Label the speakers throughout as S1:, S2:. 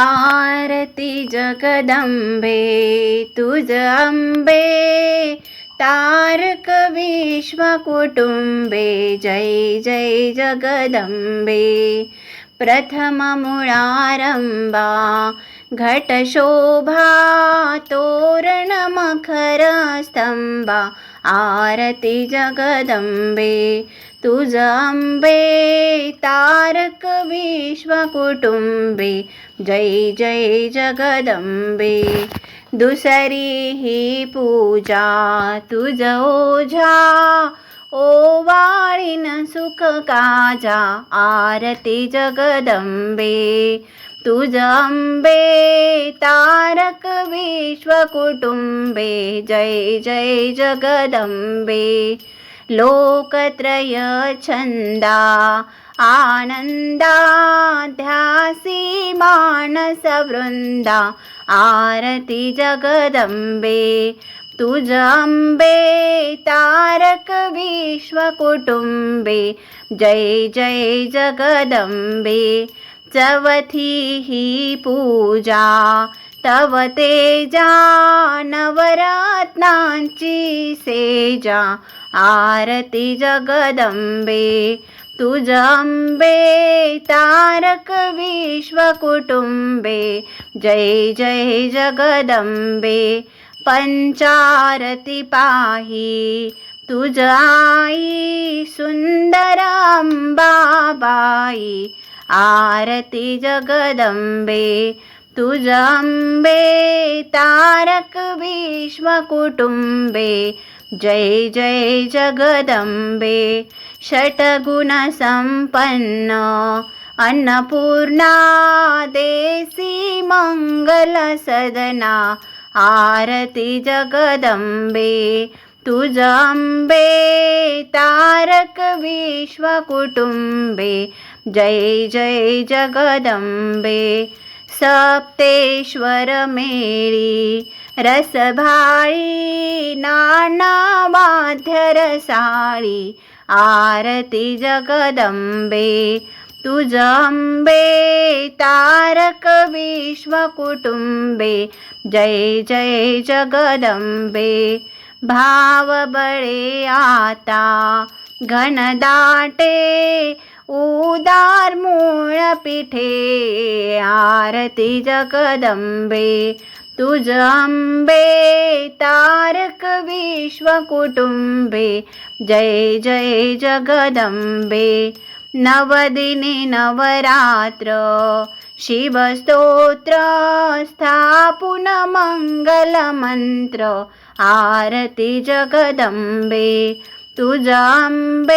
S1: आरती जगदंबे तुझ अंबे तारक विश्वकुटुंबे जय जय जगदंबे। प्रथम मुळारंबा घटशोभा तोरण मखर स्तंभा आरती जगदंबे। तुझ तारक तारक विश्वकुटुंबे जय जय जगदंबे. दुसरी ही पूजा तुझ ओझा ओवाळीन सुख काजा आरती जगदंबे. तुझ तारक तारक विश्वकुटुंबे जय जय जगदंबे. लोकत्रय छंदा आनंदा ध्यासी मानस वृंदा आरती जगदंबे तुझ अंबे तारक विश्वकुटुंबे जय जय जगदंबे चवथी ही पूजा। तव तेजा नवरत्नांची सेजा आरती जगदंबे तुजंबे अंबे तारक विश्वकुटुंबे जय जय जगदंबे पंचारती पाही तुझ आई आरती जगदंबे तुझ तारक तारक विश्वकुटुंबे जय जय जगदंबे षटगुण संपन्न अन्नपूर्णा देसी मंगल सदना आरती जगदंबे तुझ तारक विश्वकुटुंबे जय जय जगदंबे सप्तेश्वर मेळी रसभाळी नाना वाद्य रसाळी आरती जगदंबे तुजंबे अंबे तारक विश्वकुटुंबे जय जय जगदंबे भाव बळे आता घनदाटे उदार मूळ पिठे आरती जगदंबे तुझ अंबे तारक विश्वकुटुंबे जय जय जगदंबे. नवदिने नवरात्र शिवस्तोत्र स्थापुन मंगलमंत्र आरती जगदंबे. तुजाम्बे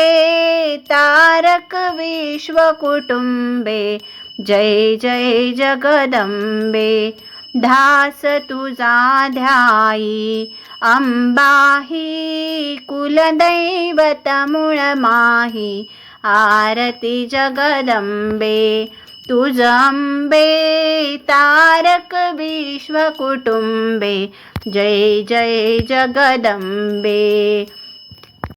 S1: तारक तारक विश्वकुटुंबे जय जय जगदंबे धास तुजा ध्याई अंबाही कुलदैवत मूळ माही आरती जगदंबे तुझ तारक तारक विश्वकुटुंबे जय जय जगदंबे।